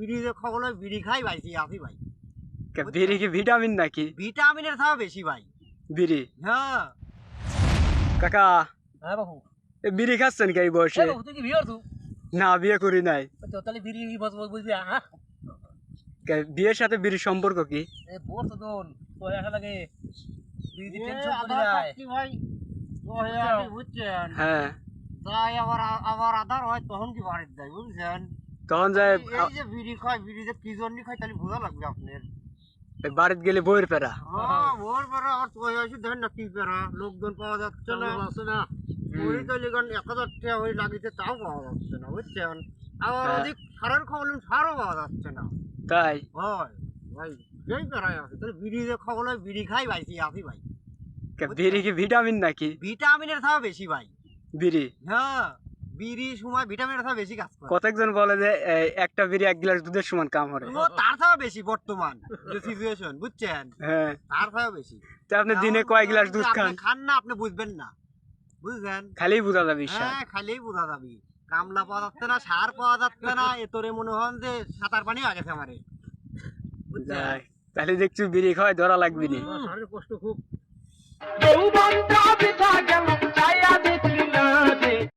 বিড়ি যে খাব বিড়ি খাই ভাইছি আছি ভাই। কে বিড়ি কি ভিটামিন নাকি? ভিটামিনের থাকা বেশি ভাই। বিড়ি? হ্যাঁ। কাকা হ্যাঁ বাবু। বিড়ি খাচ্ছেন কে এই বয়সে? তুই কি বিয়ে না বিয়ে করি নাই। তো তাহলে বিড়ি বস বস বুঝবি হ্যাঁ? বিয়ের সাথে বিড়ির সম্পর্ক কি? এ বোর তো দোন তোর আসা লাগে বিড়ি টেনশন করে যায় ভাই। হয়ে হ্যাঁ। তাই আবার আবার আধার হয় তখন কি বাড়িতে যায় বুঝছেন? তখন যায় এই- যে বিড়ি খায় বিড়ি যে কি জন্য খায় তাহলে বোঝা লাগবে আপনার। এই বাড়িতে গেলে বইয়ের পেরা হ্যাঁ ভোর বেলা আবার তো হয়েছে দেখেন না কি পেরা লোকজন পাওয়া যাচ্ছে না। না। ওই তো লিগান এক হাজার টাকা ওই লাগিতে তাও পাওয়া যাচ্ছে না বুঝছেন? আবার হ্যাঁ। অধিক সারের খবর সারও পাওয়া যাচ্ছে না। তাই? হয় ভাই সেই পেরাই আছে। তাহলে বিড়ি যে খাব বিড়ি খাই ভাইছি আছি ভাই। কে বিড়ি কি ভিটামিন নাকি? ভিটামিনের থাকা বেশি ভাই। বিড়ি? হ্যাঁ। বিড়ি সময় ভিটামিনের থাকা বেশি কাজ করে। কতজন বলে যে একটা বিড়ি এক গ্লাস দুধের সমান কাম করে? ও তার থাকা বেশি বর্তমান যে সিচুয়েশন বুঝছেন? হ্যাঁ। তার থাকা বেশি। তো আপনি দিনে কয় গ্লাস দুধ খান? খান না আপনি বুঝবেন না। বুঝলেন খালি বুঝা যাবে হ্যাঁ বোঝা যাবি। কামলা পাওয়া যাচ্ছে না সার পাওয়া যাচ্ছে না এ তোরে মনে হন যে সাঁতার পানি হয়ে গেছে আমারে। তাহলে দেখছি বিড়ি খাওয়াই ধরা লাগবে নি। শরীর কষ্ট খুব যৌবনটা বৃথা গেল চাইয়া